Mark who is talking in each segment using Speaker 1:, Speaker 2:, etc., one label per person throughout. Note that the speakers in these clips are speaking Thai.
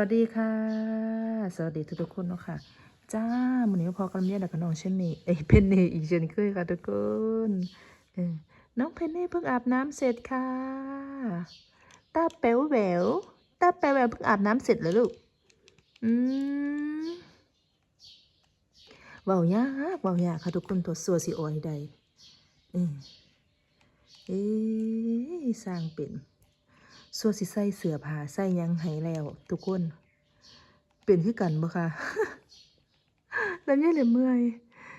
Speaker 1: วัสดีค่ะ สวัสดีทุกๆคนเนาะค่ะ จ้าวันนี้พอกำลังเรียนกับน้องเช่นนี้เอ้เพนเน่อีกเช่นเคยค่ะทุกคนเออน้องเพนเน่เพิ่งอาบน้ำเสร็จค่ะ ตาแป๋วแหวว ตาแป๋วแหววเพิ่งอาบน้ำเสร็จเหรอลูก อืมเบายากเบายากค่ะทุกคนตัวสัวสิโออยใดเออเอ้ยสร้างเป็น ส่วนสิใส่เสือผ้าใส่ยังให้แล้ว ทุกคน เป็นคือกันบ่คะแล้วเนี่ยเลยเมื่อย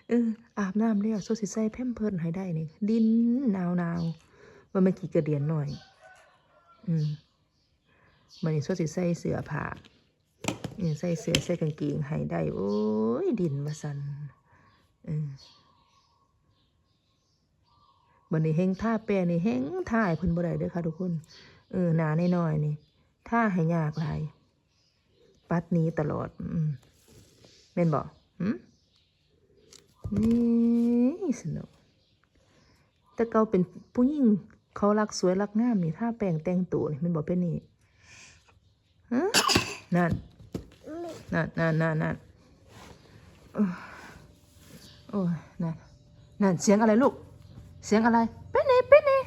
Speaker 1: เอออาบน้ำแล้วส่วนสิใส่แพมเพิร์สให้ได้นี่ดินหนาวหนาวๆว่ามันกี่กระเดียนหน่อย อืมมันนี่ส่วนสิใส่เสือผ้านี่ใส่เสือใส่กางเกงให้ได้ โอ้ยดินมาสันเออ วันนี้เฮงท่าแปรนี่เฮงท่าให้เพิ่นบ่ได้เด้อค่ะทุกคนเออหนาแน่น้อยๆนี่ถ้าให้ยากหลายปัดนี้ตลอด อืมแม่นบอกอืมนี่สนุกแต่เกาเป็นผู้หญิงเขารักสวยรักงามนี่ถ้าแปลงแต่งตัวนี่มันบอกเป็นนี่ฮะนั่นนั่นนั่นนั่นนั่นโอ้ยนั่นนั่นเสียงอะไรลูก เสียงอะไรเป็นนี่เป็นนี่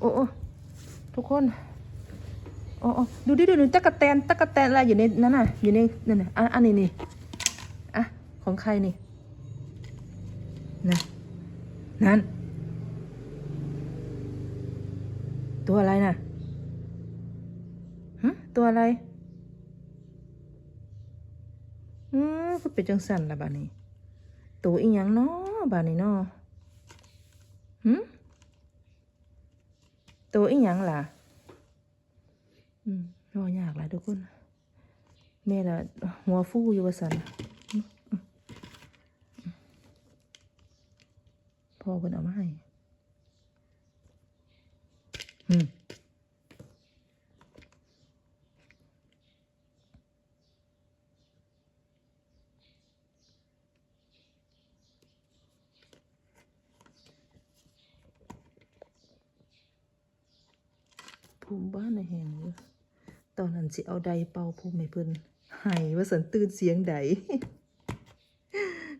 Speaker 1: โอ้โอทุกคนโอ้โอดูดิดูดิตะกะแตนตะกะแตนอะไรอยู่ในนั่นน่ะอยู่ในนั่นน่ะอันอันนี้นี่อะของใครนี่นั่นนั่นตัวอะไรน่ะฮะตัวอะไร อืมก็เป็นจังสันละบานี้ตัวอีหยังเนาะบานี้เนาะ หืมตัวอีหยังล่ะ อืมรอยากหลายทุกคนแม่ละหัวฟูอยู่ว่าสันพ่อคนเอามาให้อืม ภูมิบ้านในแห่งตอนนั้นสิเอาใดเป่าภูมิให้เพิ่นให้ว่าสันตื่นเสียงใด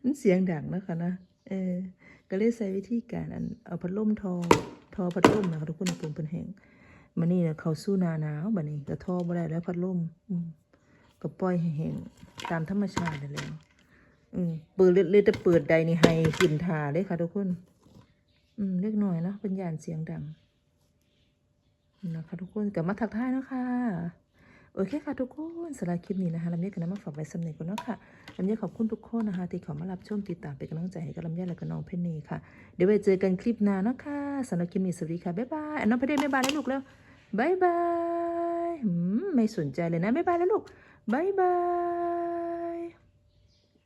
Speaker 1: มันเสียงดังนะคะนะเออก็เลยใช้วิธีการอันเอาพัดลมทอทอพัดลมนะคะทุกคนปุ่มเป็นแห้งมันนี่เนี่ยเขาสู้นาหนาวบัดนี้ก็ทอบ่ได้แล้วพัดลมอืมก็ปล่อยให้แห้งตามธรรมชาตินั่นแล้วอืมเปิดเลยแต่เปิดใดนี่ให้กินทาเลยค่ะทุกคน อืมเล็กหน่อยเนาะเป็นยานเสียงดัง นะคะทุกคนกลับมาถักท้ายเนาะค่ะโอเคค่ะทุกคนสำหรับคลิปนี้นะคะลำไยกับน้ำมาฝากไว้สำเร็จก่อนเนาะค่ะลำไยขอบคุณทุกคนนะคะที่เขอมารับชมติดตามเป็นกำลังใจให้กับลำไยและกับน้องเพนนีค่ะ เดี๋ยวไว้เจอกันคลิปหน้าเนาะค่ะสำหรับคลิปนี้สวัสดีค่ะบ๊ายบายอะน้องเพนนีบ๊ายบายแล้วลูกแล้วบ๊ายบายไม่สนใจเลยนะบ๊ายบายแล้วลูกบ๊ายบาย